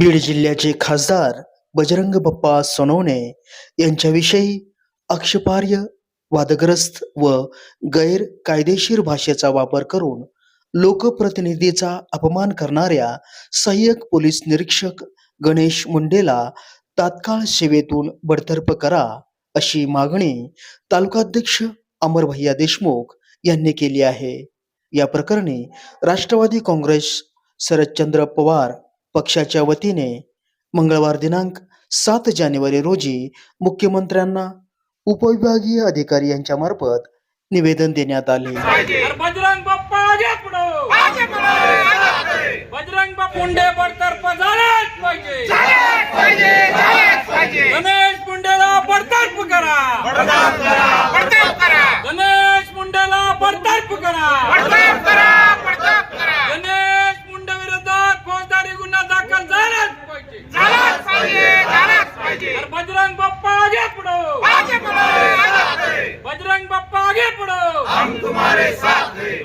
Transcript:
बीड जिल्ह्याचे खासदार बजरंग बप्पा सोनवणे यांच्याविषयी आक्षेपार्ह वादग्रस्त व गैरकायदेशीर भाषेचा वापर करून लोकप्रतिनिधीचा अपमान करणाऱ्या सहाय्यक पोलीस निरीक्षक गणेश मुंडेला तात्काळ सेवेतून बडतर्फ करा अशी मागणी तालुकाध्यक्ष अमरभैया देशमुख यांनी केली आहे. या प्रकरणी राष्ट्रवादी काँग्रेस शरदचंद्र पवार पक्षाच्या वतीने मंगळवार दिनांक सात जानेवारी रोजी मुख्यमंत्र्यांना उपविभागीय अधिकारी यांच्या मार्फत निवेदन देण्यात आले. बजरंग बाप्पा आगे पुढो! बजरंग बाप्पा मुंडे बडतर्फ झालेच पाहिजे! गणेश मुंडेला बडतर्फ करा! गणेश मुंडेला बडतर्फ करा! तुम्हारे साथ है